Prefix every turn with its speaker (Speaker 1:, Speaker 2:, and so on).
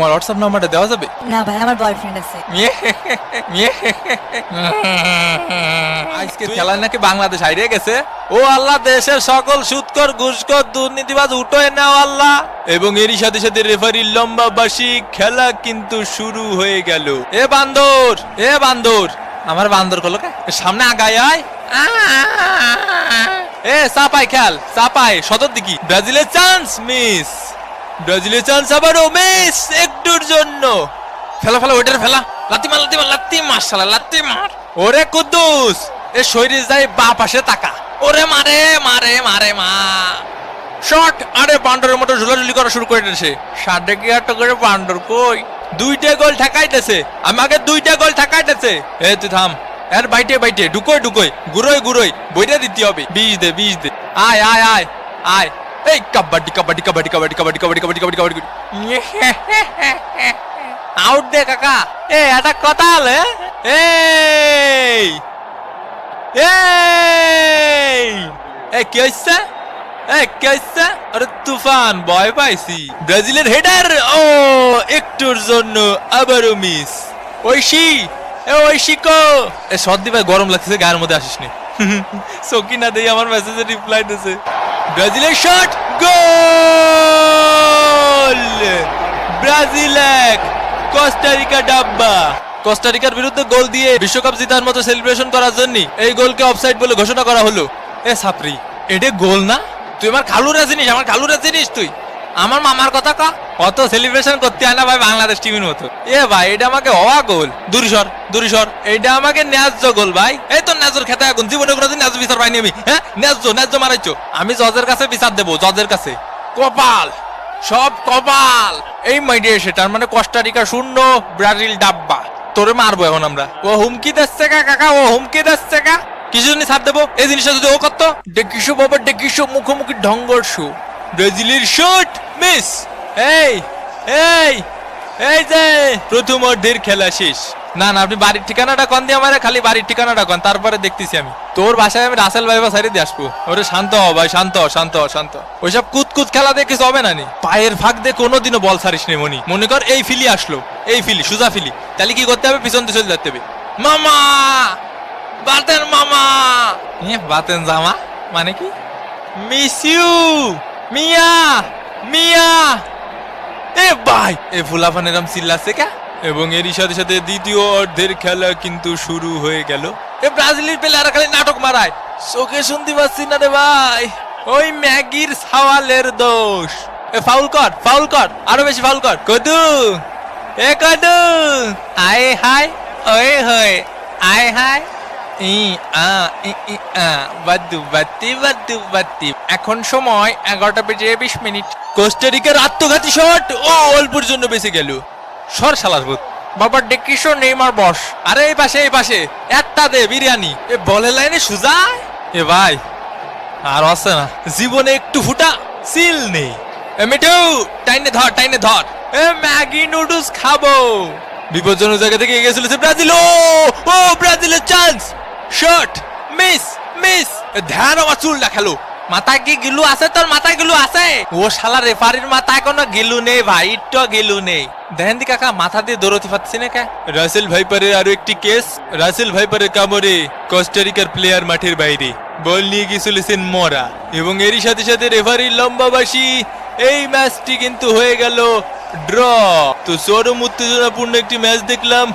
Speaker 1: আমার হোয়াটসঅ্যাপ নাম্বারটা দেওয়া যাবে?
Speaker 2: না ভাই আমার বয়ফ্রেন্ড আছে।
Speaker 1: আজকে খেলায় নাকি বাংলাদেশ হারিয়ে গেছে। ও আল্লাহ দেশের সকল সুৎকর ঘুষকর দুর্নীতিবাজ উঠোয় নাও আল্লাহ। এবং এরই সাথে সাথে রেফারির লম্বা বাসি খেলা কিন্তু শুরু হয়ে গেল। এ বান্দর এ বান্দর। আমার বান্দর কলো সামনে আগায় আয়। এ চাপাই খেল চাপাই সদর দিকি। ব্রাজিলের চান্স মিস ব্রাজিলের চান্স আবারও মিস একটুর জন্য ফেলা ফেলা ওইটার ফেলা লাত্তি মার লাত্তি মার লাত্তি মার শালা লাত্তি মার ওরে কুদ্দুস এ শরীর যায় বা পাশে তাকা ওরে মারে মারে মারে মা শট আরে বান্ডরের মতো ঝুলাঝুলি করা শুরু করে দিয়েছে সাড়ে কি আটটা করে বান্ডর কই দুইটা গোল ঠেকাইতেছে আমাকে দুইটা গোল ঠেকাইতেছে এ তুই থাম এর বাইটে বাইটে ঢুকোই ঢুকোই গুরোই গুরোই বইটা দিতে হবে বিষ দে বিষ দে আয় আয় আয় আয় এই কাবাডি কাবাডি কাবাডি কাবাডি কাবাডি কাবাডি কাবাডি কাবাডি কাবাডি আউট দে কাকা। এ, এটা কথা হলে এই। এই। এ, কি হইছে? এ, কি হইছে? আরে তুফান, ভয় পাইছি। ব্রাজিলের হেডার? ও, একটুর জন্য আবারও মিস ঐশী, এ, ঐশী কো? এ, সর্দি ভাই, গরম লাগতেছে, গায়ের মধ্যে আসিস নি সকিনা দেই আমার মেসেজে রিপ্লাই দিছে। ব্রাজিলের শট গোল ব্রাজিল এক কস্টারিকা ডাব্বা। কস্টারিকার বিরুদ্ধে গোল দিয়ে বিশ্বকাপ জিতার মতো সেলিব্রেশন করার জন্য এই গোলকে অফসাইড বলে ঘোষণা করা হলো। এ সাপরি এটা গোল না? তুই আমার খালুরা জিনিস আমার খালুরা জিনিস তুই। আমার মামার কথা কা? অত সেলিব্রেশন করতে হয় না ভাই বাংলাদেশ টিমের মতো। এ ভাই এটা আমাকে হওয়া গোল দূরিসর দূরিসর এটা আমাকে ন্যায্য গোল ভাই। এই তো ন্যায্যর খেতে এখন জীবনে কোনোদিন ন্যায্য বিচার পাইনি আমি। হ্যাঁ? ন্যায্য ন্যায্য মারাইছো। আমি জজের কাছে বিচার দেবো জজের কাছে। কপাল সব কপাল। এই মাইডে সেটার মানে কস্টারিকা শূন্য ব্রাজিল ডাব্বা। তোরে মারবো এখন আমরা। ও হুমকি দিচ্ছে কা কাকা ও হুমকি দিচ্ছে কা? কিছু জন্য ছাড় দেবো। এই জিনিসটা যদি ও করতো? ডেকিশো বাবা ডেকিশো মুখোমুখি ঢঙ্গর শু। ব্রাজিলের শট মিস! এই এই এই যে, প্রথম অর্ধের খেলা শেষ। না না, আপনি বাড়ির ঠিকানাটা কন দিয়ে আমার, খালি বাড়ির ঠিকানাটা কন, তারপরে দেখতেছি আমি। তোর বাসায় আমি রাসেল ভাই বা সাইডে দিয়ে আসব। ওরে শান্ত হ ভাই, শান্ত শান্ত হ, শান্ত। ওইসব কুতকুত খেলা দেখে হবে না নি? পায়ের ফাঁক দিয়ে কোনোদিনও বল ছাড়িস নি মনি। মনে কর এই ফিলি আসলো, এই ফিলি, সুজা ফিলি। তাহলে কি করতে হবে? পিছন দিয়ে চলে যেতে হবে। মামা! বাতেন মামা! বাতেন জামা মানে কি? মিস ইউ, মিয়া! মিয়া! এ ভাই! এ ফুলাফান এরম চিল্লাচ্ছে কে? এবং এরই সাথে সাথে দ্বিতীয় অর্ধের খেলা কিন্তু শুরু হয়ে গেল। এ ব্রাজিলের প্লেয়াররা খালি নাটক মারায়। চোখে শুনতে পাচ্ছি না রে ভাই। ওই ম্যাগির সাওয়ালের দোষ। এ ফাউল কর ফাউল কর আরও বেশি ফাউল কর। কদু। এ কদু। আয় হাই ওই হই আয় হাই ই আ ই ই আ। বাদ্দু বাত্তি বাদ্দু বাত্তি এখন সময় এগারোটা বেজে বিশ মিনিট। কোস্টারিকার আত্মঘাতী শট। ও অল্পর জন্য বেঁচে গেল। সর শালার ভূত। বাবা ডেকিশো নেইমার বস। আরে এই পাশে এই পাশে। একটা দে বিরিয়ানি। এ বলের লাইনে সুজা? এ ভাই আর আছে না। জীবনে একটু ফুটা সিল নেই। এ মিঠু টাইনে ধর টাইনে ধর। এ ম্যাগি নুডলস খাব। বিপজ্জনক জায়গা থেকে এগিয়ে চলেছে ব্রাজিল। ও ও ব্রাজিলের চান্স শট মিস মিস ধ্যান আমার চুলটা খেলো। মাথায় কি গিলু আছে তোর? মাথায় গিলু আছে? ও শালা রেফারির মাথায় কোনো গিলু নেই ভাই, ইট্টো গিলু নেই। দেখেন দি কাকা, মাথা দিয়ে দৌড়তে পারছি না কে? রাসেল ভাইপারের আরও একটি কেস রাসেল ভাইপারের কামড়ে কোস্টারিকার প্লেয়ার মাঠের বাইরে। বল নিয়ে গিয়েছিলেন মরা। এবং এরই সাথে সাথে রেফারির লম্বাবাসী, এই ম্যাচটি কিন্তু হয়ে গেল ড্র তো চরম উত্তেজনাপূর্ণ একটি ম্যাচ দেখলাম।